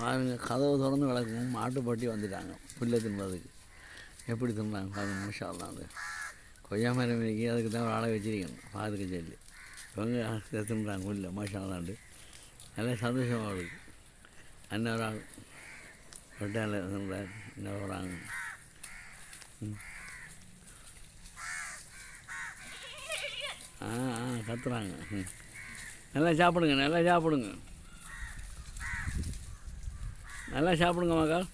பாருங்க கதவு திறந்து விளக்கும் மாட்டுப்பட்டி வந்துட்டாங்க புல்லை தின்றதுக்கு. எப்படி தின்றாங்க பாருங்க மனுஷாலாம் அது கொய்யா மரம் இருக்கு அதுக்கு தான் ஒரு ஆளை வச்சிருக்கணும் பார்த்துக்க சொல்லி. இவங்க தின்றாங்க புல்ல மனுஷாலாண்டு நல்லா சந்தோஷமாக இருக்குது அண்ணன் ஒரு ஆள் ரொட்டால தின்றார் இன்னும் ஒரு ஆள் ம். ஆ ஆ கத்துறாங்க. ம். நல்லா சாப்பிடுங்க நல்லா சாப்பிடுங்க. நல்லா சாப்பிடுங்க மகள்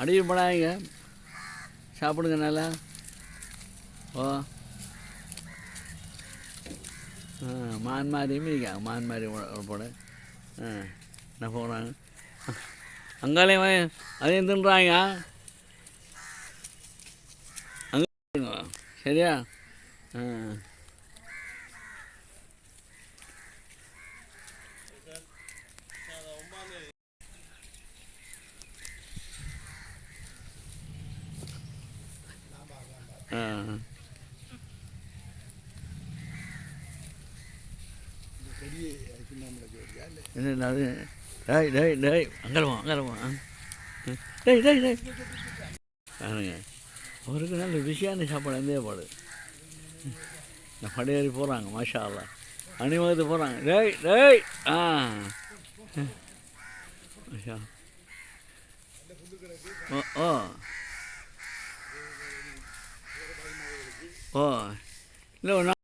அடியில் படாதீங்க. சாப்பிடுங்க நல்லா. ஓ. ஆ மான் மாதிரியும் இருக்காங்க மான் மாதிரி போட. ஆ என்ன போகிறாங்க அங்காலையும் அதையும் தின்றாங்க அங்கே சரியா? ஆ. ஆ. டேய் டேய் டேய். டேய் டேய் டேய். பாருங்க. அவருக்கு நல்ல ருசியான சாப்பாடு எந்த சாப்பாடு இந்த படையேறி போகிறாங்க மாஷா அல்லா அணிவகுத்து போகிறாங்க டேய் டேய். ஆ. மாஷா ஓ ஓ. ஓ இல்லை ஒரு நாள்